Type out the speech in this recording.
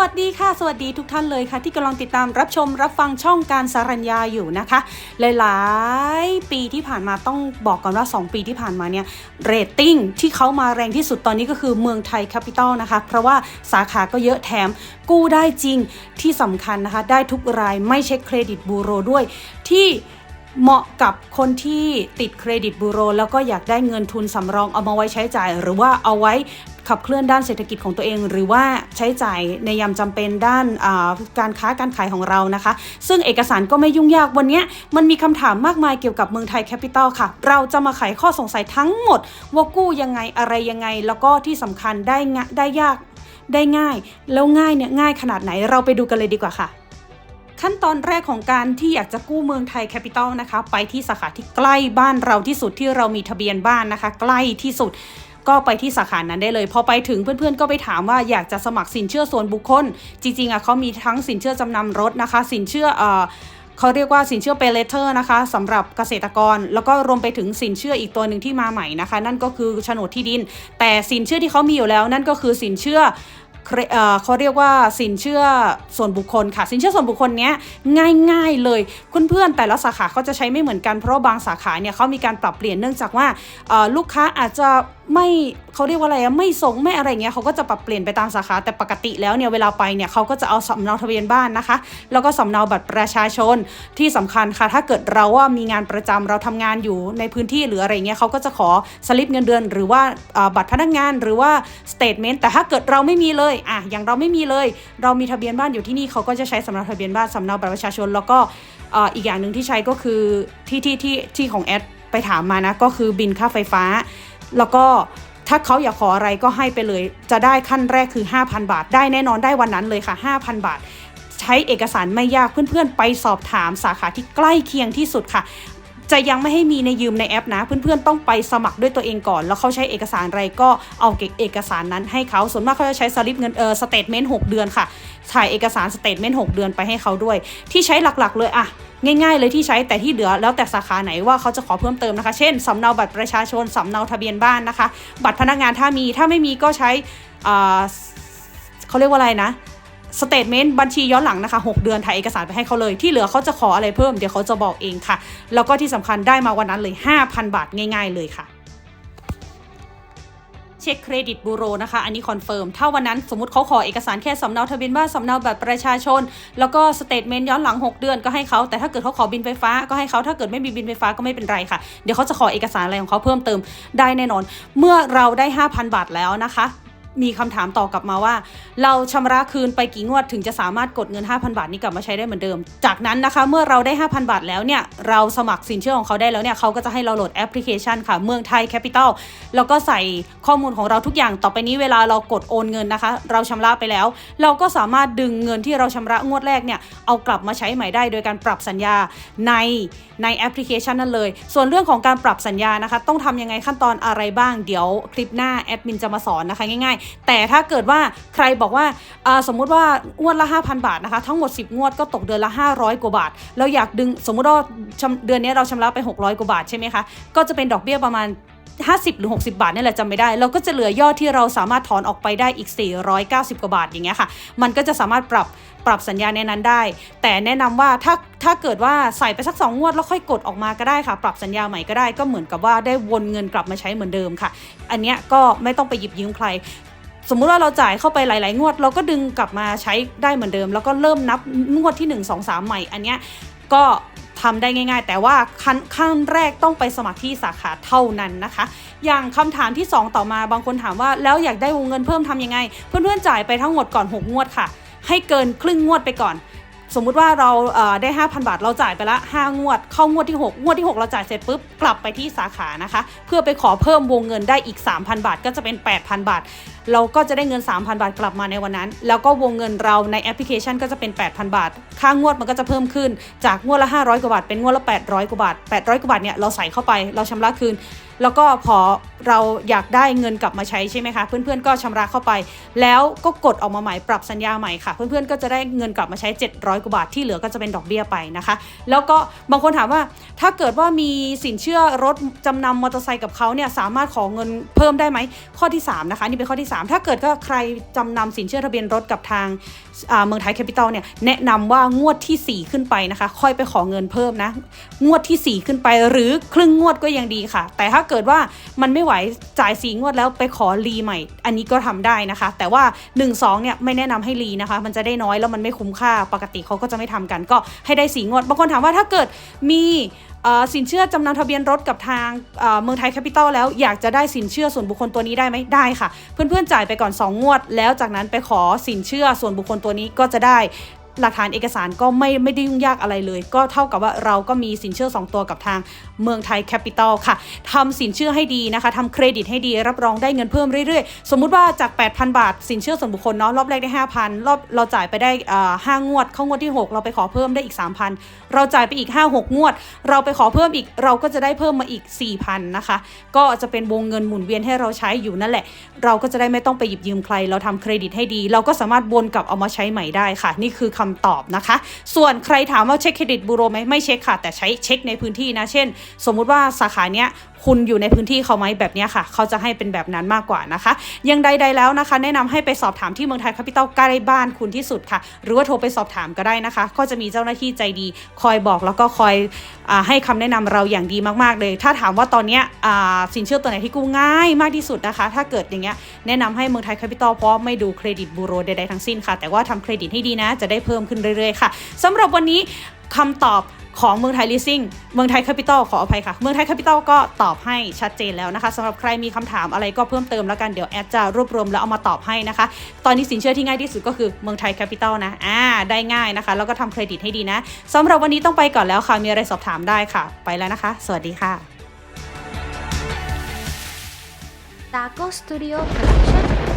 วัสดีค่ะ สวัสดีทุกท่านเลยค่ะ ที่กำลังติดตามรับชมรับฟังช่องการสารัญญาอยู่นะคะ หลายๆ ปีที่ผ่านมาต้องบอกก่อนว่า 2 ปีที่ผ่านมาเนี่ยเรตติ้งที่เขามาแรงที่สุดตอนนี้ก็คือเมืองไทยแคปิตอลนะคะ เพราะว่าสาขาก็เยอะแถมกู้ได้จริงที่สำคัญนะคะ ได้ทุกรายไม่เช็คเครดิตบูโรด้วยที่ เหมาะกับคนที่ติดเครดิตบูโร แล้วก็อยากได้เงินทุนสำรองเอามาไว้ใช้จ่าย หรือว่าเอาไว้ขับเคลื่อนด้านเศรษฐกิจของตัวเอง หรือว่าใช้จ่ายในยามจำเป็นด้านาการค้าการขายของเรานะคะ ซึ่งเอกสารก็ไม่ยุ่งยากวันนี้มันมีคำถามมากมายเกี่ยวกับเมืองไทยแคปิตอลค่ะ เราจะมาไขข้อสงสัยทั้งหมด ว่ากู้ยังไงอะไรยังไง แล้วก็ที่สำคัญได้งะได้ยากได้ง่าย แล้วง่ายเนี่ยง่ายขนาดไหนเราไปดูกันเลยดีกว่าค่ะ ขั้นตอนแรกของการที่อยากจะกู้เมืองไทยแคปิตอลนะคะ ไปที่สาขาที่ใกล้บ้านเราที่สุดที่เรามีทะเบียนบ้านนะคะ ใกล้ที่สุดก็ไปที่สาขานั้นได้เลย พอไปถึงเพื่อนๆก็ไปถามว่าอยากจะสมัครสินเชื่อส่วนบุคคล จริงๆอะเขามีทั้งสินเชื่อจำนำรถนะคะ สินเชื่อเอ่อเขาเรียกว่าสินเชื่อเปเลเตอร์นะคะสำหรับเกษตรกร แล้วก็รวมไปถึงสินเชื่ออีกตัวหนึ่งที่มาใหม่นะคะ นั่นก็คือโฉนดที่ดิน แต่สินเชื่อที่เขามีอยู่แล้วนั่นก็คือสินเชื่อ เเขาเรียกว่าสินเชื่อส่วนบุคคลค่ะ สินเชื่อส่วนบุคคลเนี้ยง่ายๆเลยเพื่อนๆแต่ละสาขาเขาจะใช้ไม่เหมือนกันเพราะบางสาขาเนี่ยเขามีการปรับเปลี่ยนเนื่องจากว่าลูกค้าอาจจะ ไม่เขาเรียกว่าอะไรอะไม่ส่งไม่อะไรเงี้ยเขาก็จะปรับเปลี่ยนไปตามสาขาแต่ปกติแล้วเนี่ยเวลาไปเนี่ยเขาก็จะเอาสำเนาทะเบียนบ้านนะคะ แล้วก็สำเนาบัตรประชาชนที่สำคัญค่ะ ถ้าเกิดเราว่ามีงานประจำเราทำงานอยู่ในพื้นที่หรืออะไรเงี้ยเขาก็จะขอสลิปเงินเดือน หรือว่าบัตรพนักงานหรือว่าสเตทเมนต์แต่ถ้าเกิดเราไม่มีเลยอะอย่างเราไม่มีเลย เรามีทะเบียนบ้านอยู่ที่นี่เขาก็จะใช้สำเนาทะเบียนบ้านสำเนาบัตรประชาชน แล้วก็อีกอย่างหนึ่งที่ใช้ก็คือที่ที่ที่ที่ของแอดไปถามมานะก็คือบินค่าไฟฟ้า แล้วก็ถ้าเขาอยากขออะไรก็ให้ไปเลย จะได้ขั้นแรกคือ 5,000 บาท ได้แน่นอนได้วันนั้นเลยค่ะ 5,000 บาท ใช้เอกสารไม่ยากเพื่อนๆ ไปสอบถามสาขาที่ใกล้เคียงที่สุดค่ะ จะยังไม่ให้มีในยืมในแอปนะ เพื่อนๆต้องไปสมัครด้วยตัวเองก่อน แล้วเขาใช้เอกสารอะไรก็เอาเก็บเอกสารนั้นให้เขาส่วนมากเขาจะใช้สลิปเงินเออสเตทเมนต์6เดือนค่ะ ถ่ายเอกสารสเตทเมนต์6เดือนไปให้เขาด้วย ที่ใช้หลักๆ เลยอะง่ายๆ เลยที่ใช้แต่ที่เหลือแล้วแต่สาขาไหนว่าเขาจะขอเพิ่มเติมนะคะ เช่นสำเนาบัตรประชาชนสำเนาทะเบียนบ้านนะคะ บัตรพนักงานถ้ามีถ้าไม่มีก็ใช้อ่าเขาเรียกว่าอะไรนะ สเตทเมนต์บัญชีย้อนหลังนะคะ 6 เดือนถ่ายเอกสารไปให้เขาเลย ที่เหลือเขาจะขออะไรเพิ่มเดี๋ยวเขาจะบอกเองค่ะ แล้วก็ที่สำคัญได้มาวันนั้นเลย 5,000 บาทง่าย ๆ เลยค่ะเช็คเครดิตบูโรนะคะ อันนี้คอนเฟิร์ม ถ้าวันนั้นสมมติเขาขอเอกสารแค่สำเนาทะเบียนบ้านสำเนาบัตรประชาชน แล้วก็สเตทเมนต์ย้อนหลัง 6 เดือนก็ให้เขา แต่ถ้าเกิดเขาขอบินไฟฟ้าก็ให้เขา ถ้าเกิดไม่มีบินไฟฟ้าก็ไม่เป็นไรค่ะ เดี๋ยวเขาจะขอเอกสารอะไรของเขาเพิ่มเติมได้แน่นอน เมื่อเราได้ 5,000 บาทแล้วนะคะ มีคำถามต่อกลับมาว่า เราชำระคืนไปกี่งวดถึงจะสามารถกดเงิน 5,000 บาทนี้กลับมาใช้ได้เหมือนเดิม จากนั้นนะคะเมื่อเราได้ 5,000 บาทแล้วเนี่ยเราสมัครสินเชื่อของเขาได้แล้วเนี่ยเขาก็จะให้เราโหลดแอปพลิเคชันค่ะเมืองไทยแคปิตอลแล้วก็ใส่ข้อมูลของเราทุกอย่างต่อไปนี้เวลาเรากดโอนเงินนะคะ เราชำระไปแล้ว เราก็สามารถดึงเงินที่เราชำระงวดแรกเนี่ยเอากลับมาใช้ใหม่ได้โดยการปรับสัญญาในในแอปพลิเคชันนั้นเลย ส่วนเรื่องของการปรับสัญญานะคะ ต้องทำยังไงขั้นตอนอะไรบ้างเดี๋ยวคลิปหน้าแอดมินจะมาสอนนะคะง่ายแต่ถ้าเกิดว่าใครบอกว่าสมมุติว่างวดละ 5,000 บาทนะคะ ทั้งหมด 10 งวดก็ตกเดือนละ 500 กว่าบาท เราอยากดึงสมมุติว่าเดือนนี้เราชำระไป 600 กว่าบาทใช่ไหมคะก็จะเป็นดอกเบี้ยประมาณ50 หรือ 60 บาทนี่แหละจำไม่ได้ เราก็จะเหลือยอดที่เราสามารถถอนออกไปได้อีก 490 กว่าบาทอย่างเงี้ยค่ะ มันก็จะสามารถปรับปรับสัญญาในนั้นได้ แต่แนะนำว่าถ้าถ้าเกิดว่าใส่ไปสัก 2 งวดแล้วค่อยกดออกมาก็ได้ค่ะ ปรับสัญญาใหม่ก็ได้ก็เหมือนกับว่าได้วนเงินกลับมาใช้เหมือนเดิมค่ะ อันเนี้ยก็ไม่ต้องไปหยิบยืมใคร สมมุติว่าเราจ่ายเข้าไปหลาย ๆ งวด เราก็ดึงกลับมาใช้ได้เหมือนเดิม แล้วก็เริ่มนับงวดที่ 1 2 3 ใหม่ อันเนี้ยก็ทำได้ง่ายๆ แต่ว่าขั้นขั้นแรกต้องไปสมัครที่สาขาเท่านั้นนะคะ อย่างคำถามที่ 2 ต่อมาบางคนถามว่าแล้วอยากได้วงเงินเพิ่มทำยังไง เพื่อนๆจ่ายไปทั้งหมดก่อน 6 งวดค่ะ ให้เกินครึ่งงวดไปก่อน สมมุติว่าเราได้ 5,000 บาทเราจ่ายไปละ 5 งวด เข้างวดที่ 6 งวดที่ 6 เราจ่ายเสร็จปุ๊บกลับไปที่สาขานะคะ เพื่อไปขอเพิ่มวงเงินได้อีก 3,000 บาท ก็จะเป็น 8,000 บาท เราก็จะได้เงิน 3,000 บาทกลับมาในวันนั้น แล้วก็วงเงินเราในแอปพลิเคชันก็จะเป็น 8,000 บาท ค่างวดมันก็จะเพิ่มขึ้นจากงวดละ 500 กว่าบาทเป็นงวดละ 800 กว่าบาท 800 กว่าบาทเนี่ยเราใส่เข้าไปเราชำระคืน แล้วก็พอเราอยากได้เงินกลับมาใช้ใช่ไหมคะเพื่อนๆก็ชำระเข้าไป แล้วก็กดออกมาใหม่ปรับสัญญาใหม่ค่ะ เพื่อนๆก็จะได้เงินกลับมาใช้ 700กว่าบาทที่เหลือก็จะเป็นดอกเบี้ยไปนะคะ แล้วก็บางคนถามว่าถ้าเกิดว่ามีสินเชื่อรถจำนำมอเตอร์ไซค์กับเขาเนี่ยสามารถขอเงินเพิ่มได้ไหมข้อที่ 3 นะคะนี่เป็นข้อที่ 3 ถ้าเกิดก็ใครจำนำสินเชื่อทะเบียนรถกับทางเมืองไทยแคปิตอลเนี่ยแนะนำว่างวดทีสี่ 4 ขึ้นไปนะคะ ค่อยไปขอเงินเพิ่มนะ งวดที่ 4 ขึ้นไปหรือครึ่งงวดก็ยังดีค่ะ แต่ถ้าเกิดว่ามันไม่ไหวจ่ายสีงวดแล้วไปขอรีใหม่ อันนี้ก็ทำได้นะคะ แต่ว่า 1 2เนี่ยไม่แนะนำให้รีนะคะ มันจะได้น้อยแล้วมันไม่คุ้มค่าปกติเขาก็จะไม่ทำกัน ก็ให้ได้สีงวดบางคนถามว่าถ้าเกิดมีสินเชื่อจำนำทะเบียนรถกับทางเอ่อเมืองไทยแคปิตอลแล้วอยากจะได้สินเชื่อส่วนบุคคลตัวนี้ได้ไหมได้ค่ะ เพื่อนๆจ่ายไปก่อน 2 งวด แล้วจากนั้นไปขอสินเชื่อส่วนบุคคลตัวนี้ก็จะได้ หลักฐานเอกสารก็ไม่ไม่ได้ยุ่งยากอะไรเลย ก็เท่ากับว่าเราก็มีสินเชื่อ 2 ตัวกับทางเมืองไทยแคปิตอลค่ะทำสินเชื่อให้ดีนะคะทำเครดิตให้ดีรับรองได้เงินเพิ่มเรื่อยๆ สมมุติว่าจาก 8,000 บาท สินเชื่อส่วนบุคคลเนาะรอบแรกได้ 5,000 รอบเราจ่ายไปได้ห้างวด เข้างวดที่ 6 เราไปขอเพิ่มได้อีก 3,000 เราจ่ายไปอีก 5-6 งวด เราไปขอเพิ่มอีกเราก็จะได้เพิ่มมาอีก 4,000นะคะก็จะเป็นวงเงินหมุนเวียนให้เราใช้อยู่นั่นแหละ เราก็จะได้ไม่ต้องไปหยิบยืมใคร เราทำเครดิตให้ดี เราก็สามารถวนกลับเอามาใช้ใหม่ได้ค่ะ นี่คือคำตอบนะคะ ส่วนใครถามว่าเช็คเครดิตบูโรไหมไม่เช็คค่ะ แต่ใช้เช็คในพื้นที่นะ เช่น สมมุติว่าสาขาเนี้ย คุณอยู่ในพื้นที่เขาไหมแบบนี้ค่ะ เขาจะให้เป็นแบบนั้นมากกว่านะคะ ยังใดๆแล้วนะคะ แนะนำให้ไปสอบถามที่เมืองไทยแคปิตอลใกล้บ้านคุณที่สุดค่ะ หรือว่าโทรไปสอบถามก็ได้นะคะ ก็จะมีเจ้าหน้าที่ใจดี คอยบอกแล้วก็คอยอให้คำแนะนำเราอย่างดีมากๆเลย ถ้าถามว่าตอนนี้สินเชื่อตัวไหนที่กู้ง่ายมากที่สุดนะคะ ถ้าเกิดอย่างเงี้ยแนะนำให้เมืองไทยแคปิตอลเพราะไม่ดูเครดิตบูโรใดๆทั้งสิ้นค่ะ แต่ว่าทำเครดิตให้ดีนะ จะได้เพิ่มขึ้นเรื่อยๆค่ะสำหรับวันนี้คำตอบ ของเมืองไทยลีสซิ่งเมืองไทยแคปิตอลขออภัยค่ะ เมืองไทยแคปิตอลก็ตอบให้ชัดเจนแล้วนะคะสำหรับใครมีคำถามอะไรก็เพิ่มเติมแล้วกันเดี๋ยวแอดจะรวบรวมแล้วเอามาตอบให้นะคะ ตอนนี้สินเชื่อที่ง่ายที่สุดก็คือเมืองไทยแคปิตอลนะอ่าได้ง่ายนะคะ แล้วก็ทำเครดิตให้ดีนะ สำหรับวันนี้ต้องไปก่อนแล้วค่ะมีอะไรสอบถามได้ค่ะ ไปแล้วนะคะ สวัสดีค่ะ Taco Studio Production